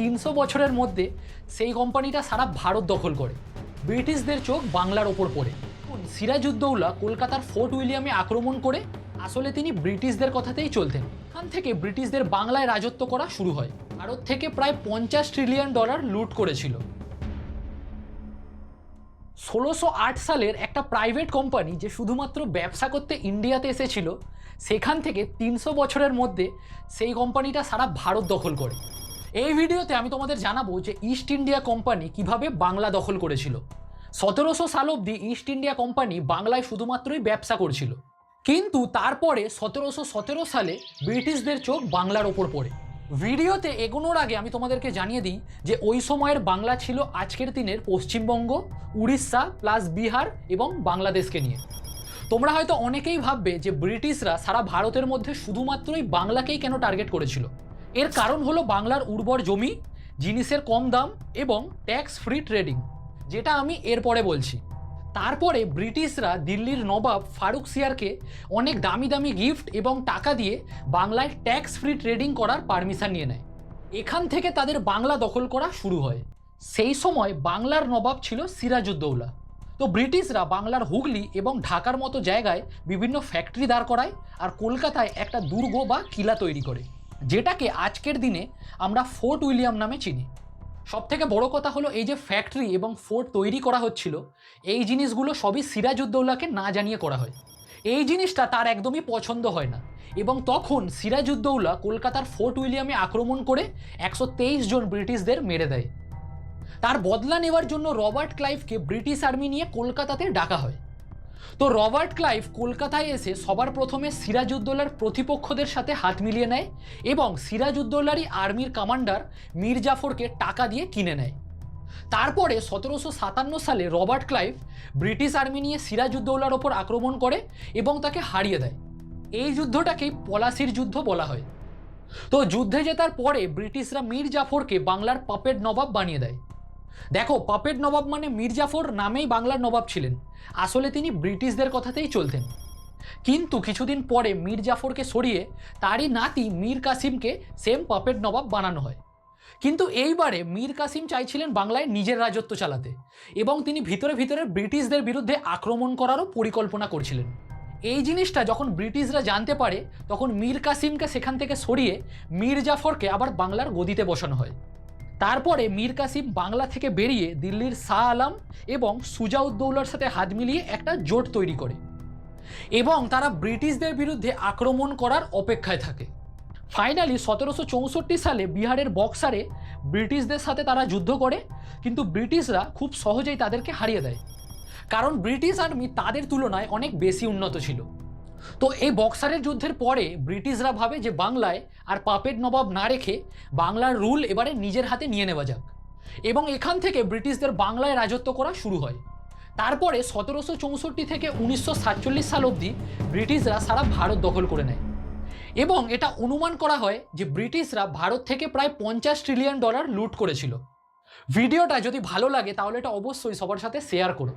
তিনশো বছরের মধ্যে সেই কোম্পানিটা সারা ভারত দখল করে। ব্রিটিশদের চোখ বাংলার ওপর পড়ে। সিরাজউদ্দৌলা কলকাতার ফোর্ট উইলিয়ামে আক্রমণ করে আসলে তিনি ব্রিটিশদের কথাতেই চলতেন। এখান থেকে ব্রিটিশদের বাংলায় রাজত্ব করা শুরু হয়। ভারত থেকে প্রায় পঞ্চাশ ট্রিলিয়ন ডলার লুট করেছিল। ষোলোশো সালের একটা প্রাইভেট কোম্পানি যে শুধুমাত্র ব্যবসা করতে ইন্ডিয়াতে এসেছিল, সেখান থেকে তিনশো বছরের মধ্যে সেই কোম্পানিটা সারা ভারত দখল করে। এই ভিডিওতে আমি তোমাদের জানাব যে ইস্ট ইন্ডিয়া কোম্পানি কীভাবে বাংলা দখল করেছিল। সতেরোশো সাল অবধি ইস্ট ইন্ডিয়া কোম্পানি বাংলায় শুধুমাত্রই ব্যবসা করছিল। কিন্তু তারপরে সতেরোশো সতেরো সালে ব্রিটিশদের চোখ বাংলার ওপর পড়ে। ভিডিওতে এগোনোর আগে আমি তোমাদেরকে জানিয়ে দিই যে ওই সময়ের বাংলা ছিল আজকের দিনের পশ্চিমবঙ্গ, উড়িষ্যা প্লাস বিহার এবং বাংলাদেশকে নিয়ে। তোমরা হয়তো অনেকেই ভাববে যে ব্রিটিশরা সারা ভারতের মধ্যে শুধুমাত্রই বাংলাকেই কেন টার্গেট করেছিল। এর কারণ হলো বাংলার উর্বর জমি, জিনিসের কম দাম এবং ট্যাক্স ফ্রি ট্রেডিং যেটা আমি এরপরে বলছি। তারপরে ব্রিটিশরা দিল্লির নবাব ফারুক সিয়ারকে অনেক দামি দামি গিফট এবং টাকা দিয়ে বাংলায় ট্যাক্স ফ্রি ট্রেডিং করার পারমিশন নিয়ে নেয়। এখান থেকে তাদের বাংলা দখল করা শুরু হয়। সেই সময় বাংলার নবাব ছিল সিরাজউদ্দৌলা। তো ব্রিটিশরা বাংলার হুগলি এবং ঢাকার মতো জায়গায় বিভিন্ন ফ্যাক্টরি দাঁড় করায় আর কলকাতায় একটা দুর্গ বা কিলা তৈরি করে। যেটাকে আজকের দিনে আমরা ফোর্ট উইলিয়াম নামে চিনি। সব থেকে বড় কথা হলো এই যে ফ্যাক্টরি এবং ফোর্ট তৈরি করা হচ্ছিল, এই জিনিসগুলো সবই সিরাজউদ্দৌলাকে না জানিয়ে করা হয়। এই জিনিসটা তার একদমই পছন্দ হয় না। এবং তখন সিরাজউদ্দৌলা কলকাতার ফোর্ট উইলিয়ামে আক্রমণ করে একশো তেইশ জন ব্রিটিশদের মেরে দেয়। তার বদলা নেওয়ার জন্য রবার্ট ক্লাইভকে ব্রিটিশ আর্মি নিয়ে কলকাতাতে ডাকা হয়। তো রবার্ট ক্লাইভ কলকাতায় এসে সবার প্রথমে সিরাজউদ্দৌলার প্রতিপক্ষদের সাথে হাত মিলিয়ে নেয় এবং সিরাজউদ্দৌলারই আর্মির কমান্ডার মীর জাফরকে টাকা দিয়ে কিনে নেয়। তারপরে সতেরোশো সাতান্ন সালে রবার্ট ক্লাইভ ব্রিটিশ আর্মি নিয়ে সিরাজউদ্দৌলার ওপর আক্রমণ করে এবং তাকে হারিয়ে দেয়। এই যুদ্ধটাকেই পলাশির যুদ্ধ বলা হয়। তো যুদ্ধে জেতার পরে ব্রিটিশরা মীর জাফরকে বাংলার পাপেট নবাব বানিয়ে দেয়। দেখো পাপেট নবাব মানে মীর জাফর নামেই বাংলার নবাব ছিলেন। আসলে তিনি ব্রিটিশদের কথাতেই চলতেন। কিন্তু কিছুদিন পরে মীর জাফরকে সরিয়ে তারই নাতি মীর কাসিমকে সেম পাপেট নবাব বানানো হয়। কিন্তু এইবারে মীর কাসিম চাইছিলেন বাংলায় নিজের রাজত্ব চালাতে এবং তিনি ভিতরে ভিতরে ব্রিটিশদের বিরুদ্ধে আক্রমণ করারও পরিকল্পনা করছিলেন। এই জিনিসটা যখন ব্রিটিশরা জানতে পারে, তখন মীর কাসিমকে সেখান থেকে সরিয়ে মীর জাফরকে আবার বাংলার গদিতে বসানো হয়। তারপরে মীর কাসিম বাংলা থেকে বেরিয়ে দিল্লির শাহ আলম এবং সুজাউদ্দৌলার সাথে হাত মিলিয়ে একটা জোট তৈরি করে। এবং তারা ব্রিটিশদের বিরুদ্ধে আক্রমণ করার অপেক্ষায় থাকে। ফাইনালি সতেরোশো চৌষট্টি সালে বিহারের বক্সারে ব্রিটিশদের সাথে তারা যুদ্ধ করে, কিন্তু ব্রিটিশরা খুব সহজেই তাদেরকে হারিয়ে দেয়। কারণ ব্রিটিশ আর্মি তাদের তুলনায় অনেক বেশি উন্নত ছিল। তো এই বক্সারের যুদ্ধের পরে ব্রিটিশরা ভাবে যে বাংলায় আর পাপেট নবাব না রেখে বাংলার রুল এবারে নিজের হাতে নিয়ে নেওয়া যাক। এবং এখান থেকে ব্রিটিশদের বাংলায় রাজত্ব করা শুরু হয়। তারপরে সতেরোশো চৌষট্টি থেকে উনিশশো সাতচল্লিশ সাল অবধি ব্রিটিশরা সারা ভারত দখল করে নেয়। এবং এটা অনুমান করা হয় যে ব্রিটিশরা ভারত থেকে প্রায় পঞ্চাশ ট্রিলিয়ন ডলার লুট করেছিল। ভিডিওটা যদি ভালো লাগে তাহলে এটা অবশ্যই সবার সাথে শেয়ার করো।